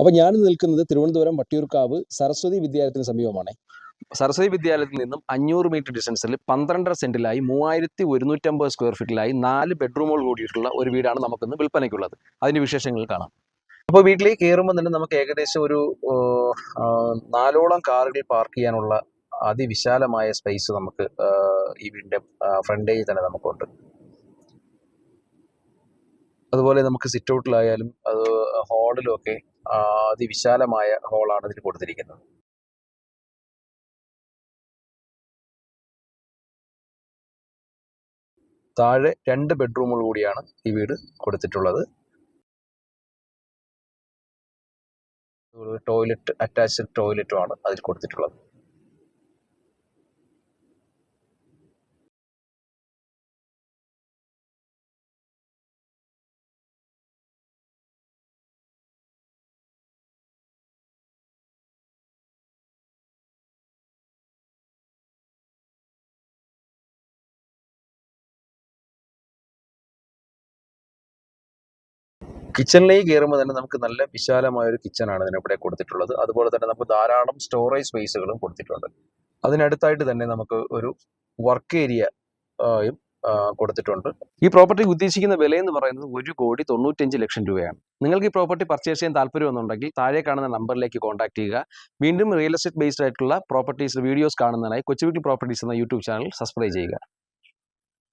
അപ്പോൾ ഞാൻ നിൽക്കുന്നത് തിരുവനന്തപുരം വട്ടിയൂർക്കാവ് സരസ്വതി വിദ്യാലയത്തിന് സമീപമാണ്. സരസ്വതി വിദ്യാലയത്തിൽ നിന്നും അഞ്ഞൂറ് മീറ്റർ ഡിസ്റ്റൻസിൽ പന്ത്രണ്ടര സെന്റിലായി മൂവായിരത്തി ഒരുന്നൂറ്റമ്പത് സ്ക്വയർ ഫീറ്റിലായി നാല് ബെഡ്റൂമുകൾ കൂടിയിട്ടുള്ള ഒരു വീടാണ് നമുക്കിന്ന് വിൽപ്പനയ്ക്കുള്ളത്. അതിന്റെ വിശേഷങ്ങൾ കാണാം. അപ്പോൾ വീട്ടിലേക്ക് കയറുമ്പോൾ തന്നെ നമുക്ക് ഏകദേശം ഒരു നാലോളം കാറുകൾ പാർക്ക് ചെയ്യാനുള്ള അതിവിശാലമായ സ്പേസ് നമുക്ക് ഈ വീടിന്റെ ഫ്രണ്ടേജിൽ തന്നെ നമുക്കുണ്ട്. അതുപോലെ നമുക്ക് സിറ്റ് ഔട്ടിലായാലും അത് ഹാളിലും ഒക്കെ അതിവിശാലമായ ഹോളാണ് ഇതിൽ കൊടുത്തിരിക്കുന്നത്. താഴെ രണ്ട് ബെഡ്റൂമുകൾ കൂടിയാണ് ഈ വീട് കൊടുത്തിട്ടുള്ളത്. ടോയ്ലറ്റ് അറ്റാച്ച്ഡ് ടോയ്ലറ്റുമാണ് അതിൽ കൊടുത്തിട്ടുള്ളത്. കിച്ചണിലേക്ക് കയറുമ്പോൾ തന്നെ നമുക്ക് നല്ല വിശാലമായ ഒരു കിച്ചണാണ് ഇതിനിവിടെ കൊടുത്തിട്ടുള്ളത്. അതുപോലെ തന്നെ നമുക്ക് ധാരാളം സ്റ്റോറേജ് സ്പേസുകളും കൊടുത്തിട്ടുണ്ട്. അതിനടുത്തായിട്ട് തന്നെ നമുക്ക് ഒരു വർക്ക് ഏരിയയും കൊടുത്തിട്ടുണ്ട്. ഈ പ്രോപ്പർട്ടി ഉദ്ദേശിക്കുന്ന വില എന്ന് പറയുന്നത് ഒരു കോടി തൊണ്ണൂറ്റഞ്ച് ലക്ഷം രൂപയാണ്. നിങ്ങൾക്ക് ഈ പ്രോപ്പർട്ടി പർച്ചേസ് ചെയ്യാൻ താല്പര്യമെന്നുണ്ടെങ്കിൽ താഴെ കാണുന്ന നമ്പറിലേക്ക് കോൺടാക്ട് ചെയ്യുക. വീണ്ടും റിയൽ എസ്റ്റേറ്റ് ബേസ്ഡ് ആയിട്ടുള്ള പ്രോപ്പർട്ടീസ് വീഡിയോസ് കാണുന്നതിനായി കൊച്ചുവീട്ടിൽ പ്രോപ്പർട്ടീസ് എന്ന യൂട്യൂബ് ചാനൽ സബ്സ്ക്രൈബ് ചെയ്യുക.